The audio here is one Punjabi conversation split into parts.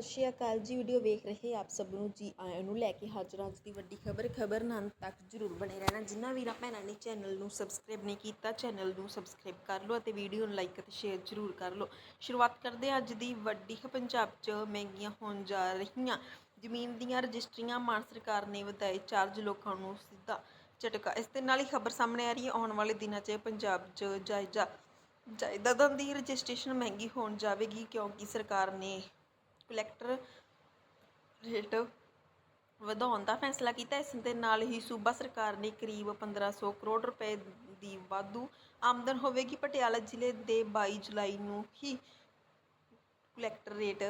ਸਤਿ ਸ਼੍ਰੀ ਅਕਾਲ ਜੀ ਵੀਡੀਓ ਵੇਖ ਰਹੇ ਆਪ ਸਭ ਨੂੰ ਜੀ, ਆਇਆਂ ਨੂੰ ਲੈ ਕੇ ਹਾਜ਼ਰ ਅੱਜ ਦੀ ਵੱਡੀ ਖਬਰ। ਖਬਰ ਨਾਲ ਤੱਕ ਜਰੂਰ ਬਣੇ ਰਹਿਣਾ। ਜਿਨ੍ਹਾਂ ਵੀਰਾਂ, ਭੈਣਾਂ ਨੇ ਚੈਨਲ ਨੂੰ ਸਬਸਕ੍ਰਾਈਬ ਨਹੀਂ ਕੀਤਾ ਚੈਨਲ ਨੂੰ ਸਬਸਕ੍ਰਾਈਬ ਕਰ ਲਓ ਅਤੇ ਵੀਡੀਓ ਨੂੰ ਲਾਈਕ ਅਤੇ ਸ਼ੇਅਰ ਜਰੂਰ ਕਰ ਲਓ। ਸ਼ੁਰੂਆਤ ਕਰਦੇ ਹਾਂ ਅੱਜ ਦੀ ਵੱਡੀ ਖ- ਪੰਜਾਬ 'ਚ ਮਹਿੰਗੀਆਂ ਹੋਣ ਜਾ ਰਹੀਆਂ। ਜ਼ਮੀਨ ਦੀਆਂ ਰਜਿਸਟਰੀਆਂ ਮਾਨ ਸਰਕਾਰ ਨੇ ਵਧਾਏ। ਚਾਰਜ ਲੋਕਾਂ ਨੂੰ ਸਿੱਧਾ ਝਟਕਾ। ਇਸ ਦੇ ਨਾਲ ਹੀ ਖਬਰ ਸਾਹਮਣੇ ਆ ਰਹੀ ਹੈ। ਆਉਣ ਵਾਲੇ ਦਿਨਾਂ 'ਚ ਪੰਜਾਬ 'ਚ ਜਾਇਜ਼ਾ ਜਾਇਦਾਦਾਂ ਦੀ ਰਜਿਸਟ੍ਰੇਸ਼ਨ ਮਹਿੰਗੀ ਹੋਣ ਜਾਵੇਗੀ ਕਿਉਂਕਿ ਸਰਕਾਰ ਨੇ ਕਲੈਕਟਰ ਰੇਟ ਵਧਾਉਣ ਦਾ ਫੈਸਲਾ ਕੀਤਾ। ਇਸ ਦੇ ਨਾਲ ਹੀ ਸੂਬਾ ਸਰਕਾਰ ਨੇ ਕਰੀਬ 1500 ਕਰੋੜ ਰੁਪਏ ਦੀ ਵਾਧੂ ਆਮਦਨ ਹੋਵੇਗੀ। ਪਟਿਆਲਾ ਜ਼ਿਲ੍ਹੇ ਦੇ 22 ਜੁਲਾਈ ਨੂੰ ਹੀ ਕਲੈਕਟਰ ਰੇਟ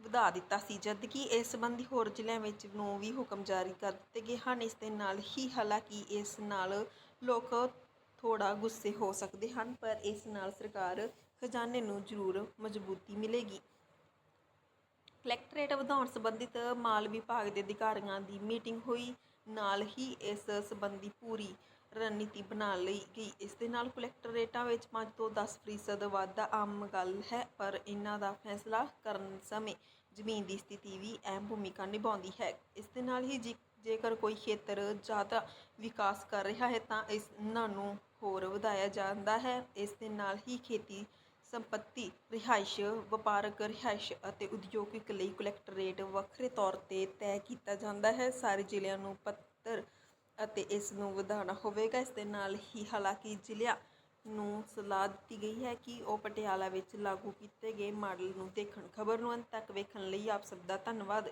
ਵਧਾ ਦਿੱਤਾ ਸੀ, ਜਦਕਿ ਇਸ ਸੰਬੰਧੀ ਹੋਰ ਜ਼ਿਲ੍ਹਿਆਂ ਵਿੱਚ ਨੂੰ ਵੀ ਹੁਕਮ ਜਾਰੀ ਕਰ ਦਿੱਤੇ ਗਏ ਹਨ। ਇਸ ਦੇ ਨਾਲ ਹੀ ਹਾਲਾਂਕਿ ਇਸ ਨਾਲ ਲੋਕ ਥੋੜਾ ਗੁੱਸੇ ਹੋ ਸਕਦੇ ਹਨ, ਪਰ ਇਸ ਨਾਲ ਸਰਕਾਰ ਖਜ਼ਾਨੇ ਨੂੰ ਜ਼ਰੂਰ ਮਜ਼ਬੂਤੀ ਮਿਲੇਗੀ। ਕਲੈਕਟਰੇਟ ਵਧਾਉਣ ਸੰਬੰਧਿਤ ਮਾਲ ਵਿਭਾਗ ਦੇ ਅਧਿਕਾਰੀਆਂ ਦੀ ਮੀਟਿੰਗ ਹੋਈ। ਨਾਲ ਹੀ ਇਸ ਸੰਬੰਧੀ ਪੂਰੀ ਰਣਨੀਤੀ ਬਣਾ ਲਈ ਗਈ। ਇਸ ਦੇ ਨਾਲ ਕਲੈਕਟਰੇਟਾਂ ਵਿੱਚ 5 ਤੋਂ 10% ਫੀਸਦ ਵਾਧਾ ਆਮ ਗੱਲ ਹੈ, ਪਰ ਇਹਨਾਂ ਦਾ ਫੈਸਲਾ ਕਰਨ ਸਮੇਂ ਜ਼ਮੀਨ ਦੀ ਸਥਿਤੀ ਵੀ ਅਹਿਮ ਭੂਮਿਕਾ ਨਿਭਾਉਂਦੀ ਹੈ। ਇਸ ਦੇ ਨਾਲ ਹੀ ਜੇ- ਜੇਕਰ ਕੋਈ ਖੇਤਰ ਜ਼ਿਆਦਾ ਵਿਕਾਸ ਕਰ ਰਿਹਾ ਹੈ, ਤਾਂ ਇਸ ਇਹਨਾਂ ਨੂੰ ਹੋਰ ਵਧਾਇਆ ਜਾਂਦਾ ਹੈ। ਇਸ ਦੇ ਨਾਲ ਹੀ ਖੇਤੀ ਸੰਪਤੀ, ਰਿਹਾਇਸ਼, ਵਪਾਰਕ ਰਿਹਾਇਸ਼ ਅਤੇ ਉਦਯੋਗਿਕ ਲਈ ਕਲੈਕਟਰ ਵੱਖਰੇ ਤੌਰ ਤੇ ਤੈਅ ਕੀਤਾ ਜਾਂਦਾ ਹੈ। ਸਾਰੇ ਜ਼ਿਲ੍ਹਿਆਂ ਨੂੰ ਪੱਤਰ ਅਤੇ ਇਸ ਨੂੰ ਵਧਾਉਣਾ ਹੋਵੇਗਾ। ਇਸ ਦੇ ਨਾਲ ਹੀ ਹਾਲਾਂਕਿ ਜ਼ਿਲ੍ਹਿਆਂ ਨੂੰ ਸਲਾਹ ਦਿੱਤੀ ਗਈ ਹੈ ਕਿ ਉਹ ਪਟਿਆਲਾ ਵਿੱਚ ਲਾਗੂ ਕੀਤੇ ਗਏ ਮਾਡਲ ਨੂੰ ਦੇਖਣ। ਖਬਰ ਨੂੰ ਅੰਤ ਤੱਕ ਵੇਖਣ ਲਈ ਆਪ ਸਭ ਦਾ ਧੰਨਵਾਦ।